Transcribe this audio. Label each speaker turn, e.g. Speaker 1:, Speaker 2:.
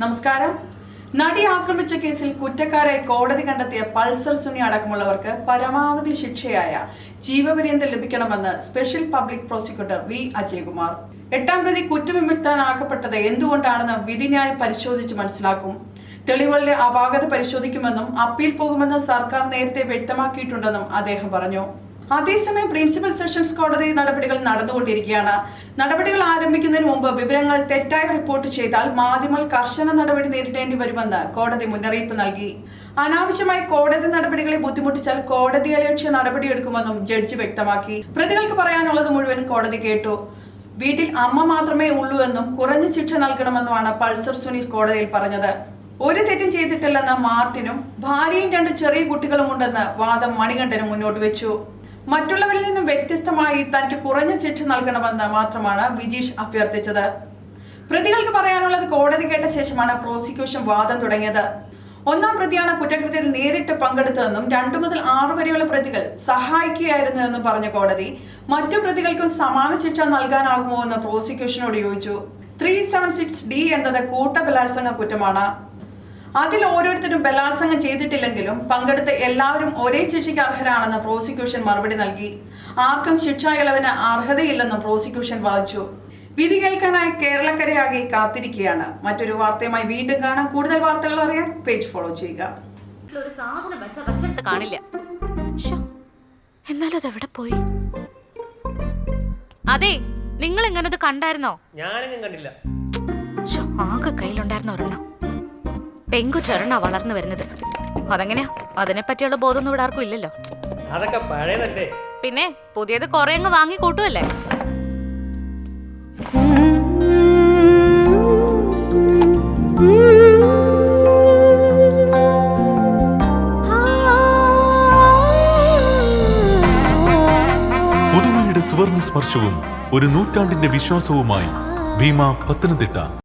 Speaker 1: നമസ്കാരം. നടി ആക്രമിച്ച കേസിൽ കുറ്റക്കാരെ കോടതി കണ്ടെത്തിയ പൾസർ സുനി അടക്കമുള്ളവർക്ക് പരമാവധി ശിക്ഷയായ ജീവപര്യന്തം ലഭിക്കണമെന്ന് special public prosecutor V Ajayakumar. എട്ടാം പ്രതി കുറ്റവിമുക്തനാക്കപ്പെട്ടത് എന്തുകൊണ്ടാണെന്ന് വിധിന്യായം പരിശോധിച്ച് മനസ്സിലാക്കും. തെളിവുകളുടെ അപാകത പരിശോധിക്കുമെന്നും അപ്പീൽ പോകുമെന്ന് സർക്കാർ നേരത്തെ വ്യക്തമാക്കിയിട്ടുണ്ടെന്നും അദ്ദേഹം പറഞ്ഞു. അതേസമയം പ്രിൻസിപ്പൽ സെഷൻസ് കോടതി നടപടികൾ നടന്നുകൊണ്ടിരിക്കുകയാണ്. നടപടികൾ ആരംഭിക്കുന്നതിന് മുമ്പ് വിവരങ്ങൾ തെറ്റായി റിപ്പോർട്ട് ചെയ്താൽ മാധ്യമങ്ങൾ കർശന നടപടി നേരിടേണ്ടി വരുമെന്ന് കോടതി മുന്നറിയിപ്പ് നൽകി. അനാവശ്യമായി കോടതി നടപടികളെ ബുദ്ധിമുട്ടിച്ചാൽ കോടതി അലക്ഷ്യ നടപടിയെടുക്കുമെന്നും ജഡ്ജി വ്യക്തമാക്കി. പ്രതികൾക്ക് പറയാനുള്ളത് മുഴുവൻ കോടതി കേട്ടു. വീട്ടിൽ അമ്മ മാത്രമേ ഉള്ളൂ എന്നും കുറഞ്ഞ ശിക്ഷ നൽകണമെന്നുമാണ് പൾസർ സുനിൽ കോടതിയിൽ പറഞ്ഞത്. ഒരു തെറ്റും ചെയ്തിട്ടില്ലെന്ന മാർട്ടിനും ഭാര്യയും രണ്ട് ചെറിയ കുട്ടികളും ഉണ്ടെന്ന് വാദം മണികണ്ഠനും മുന്നോട്ട് വെച്ചു. മറ്റുള്ളവരിൽ നിന്നും വ്യത്യസ്തമായി തനിക്ക് കുറഞ്ഞ ശിക്ഷ നൽകണമെന്ന് മാത്രമാണ് ബിജീഷ് അഭ്യർത്ഥിച്ചത്. പ്രതികൾക്ക് പറയാനുള്ളത് കോടതി കേട്ട ശേഷമാണ് പ്രോസിക്യൂഷൻ വാദം തുടങ്ങിയത്. ഒന്നാം പ്രതിയാണ് കുറ്റകൃത്യത്തിൽ നേരിട്ട് പങ്കെടുത്തതെന്നും രണ്ടു മുതൽ ആറ് വരെയുള്ള പ്രതികൾ സഹായിക്കുകയായിരുന്നുവെന്നും പറഞ്ഞ കോടതി മറ്റു പ്രതികൾക്കും സമാന ശിക്ഷ നൽകാനാകുമോ എന്ന് പ്രോസിക്യൂഷനോട് ചോദിച്ചു. ത്രീ സെവൻ സിക്സ് ഡി എന്നത് കൂട്ടബലാത്സംഗ കുറ്റമാണ്. അതിൽ ഓരോരുത്തരും ബലാത്സംഗം ചെയ്തിട്ടില്ലെങ്കിലും പങ്കെടുത്ത എല്ലാവരും ഒരേ ശിക്ഷയ്ക്ക് അർഹരാണെന്ന് പ്രോസിക്യൂഷൻ മറുപടി നൽകി. ആർക്കും ശിക്ഷാ ഇളവിന് അർഹതയില്ലെന്നും പ്രോസിക്യൂഷൻ വാദിച്ചു. വിധി കേൾക്കാനായി കേരളക്കരയാകെ കാത്തിരിക്കുകയാണ്. മറ്റൊരു വാർത്തയുമായി വീണ്ടും കാണാം. കൂടുതൽ വാർത്തകൾ അറിയാൻ പേജ് ഫോളോ ചെയ്യുക.
Speaker 2: ഒരു സാധനം വെച്ച വെച്ചെടുത്ത് കാണില്ല. ശ്ശോ, എന്നാലും അതെവിടെ പോയി? അതെ നിങ്ങൾ എങ്ങനെ കണ്ടായിരുന്നോ?
Speaker 3: ഞാനെങ്ങും കണ്ടില്ല.
Speaker 2: ശ്ശോ, ആകെ കയ്യിലുണ്ടായിരുന്ന ഒരെണ്ണം. പെങ്കുച്ചൊരെണ്ണ വളർന്നു വരുന്നത്. അതെങ്ങനെയാ? അതിനെ പറ്റിയുള്ള ബോധമൊന്നും ഇവിടെ ആർക്കും ഇല്ലല്ലോ.
Speaker 3: അതൊക്കെ പഴയതല്ലേ?
Speaker 2: പിന്നെ പുതിയത് കുറെ അങ്ങ് വാങ്ങി കൂട്ടുമല്ലേ
Speaker 4: പുതുമയുടെ സുവർണ സ്പർശവും ഒരു നൂറ്റാണ്ടിന്റെ വിശ്വാസവുമായി ഭീമ പത്തനംതിട്ട.